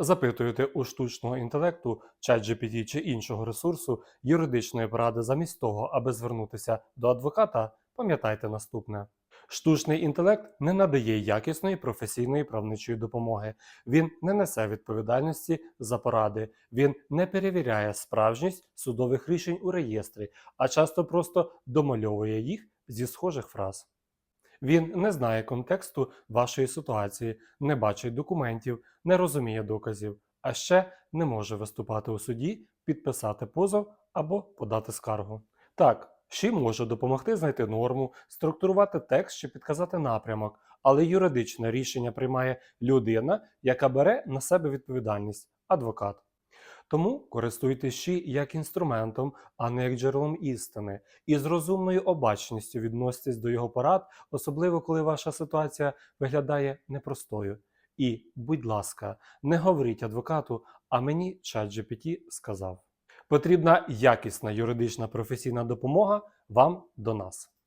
Запитуєте у штучного інтелекту, ChatGPT чи іншого ресурсу юридичної поради замість того, аби звернутися до адвоката, пам'ятайте наступне. Штучний інтелект не надає якісної професійної правничої допомоги. Він не несе відповідальності за поради, він не перевіряє справжність судових рішень у реєстрі, а часто просто домальовує їх зі схожих фраз. Він не знає контексту вашої ситуації, не бачить документів, не розуміє доказів, а ще не може виступати у суді, підписати позов або подати скаргу. Так, ще може допомогти знайти норму, структурувати текст чи підказати напрямок, але юридичне рішення приймає людина, яка бере на себе відповідальність адвокат. Тому користуйтесь щі як інструментом, а не як джерелом істини, і з розумною обачністю відноситесь до його порад, особливо коли ваша ситуація виглядає непростою. І, будь ласка, не говоріть адвокату, а мені ChatGPT сказав. Потрібна якісна юридична професійна допомога вам до нас.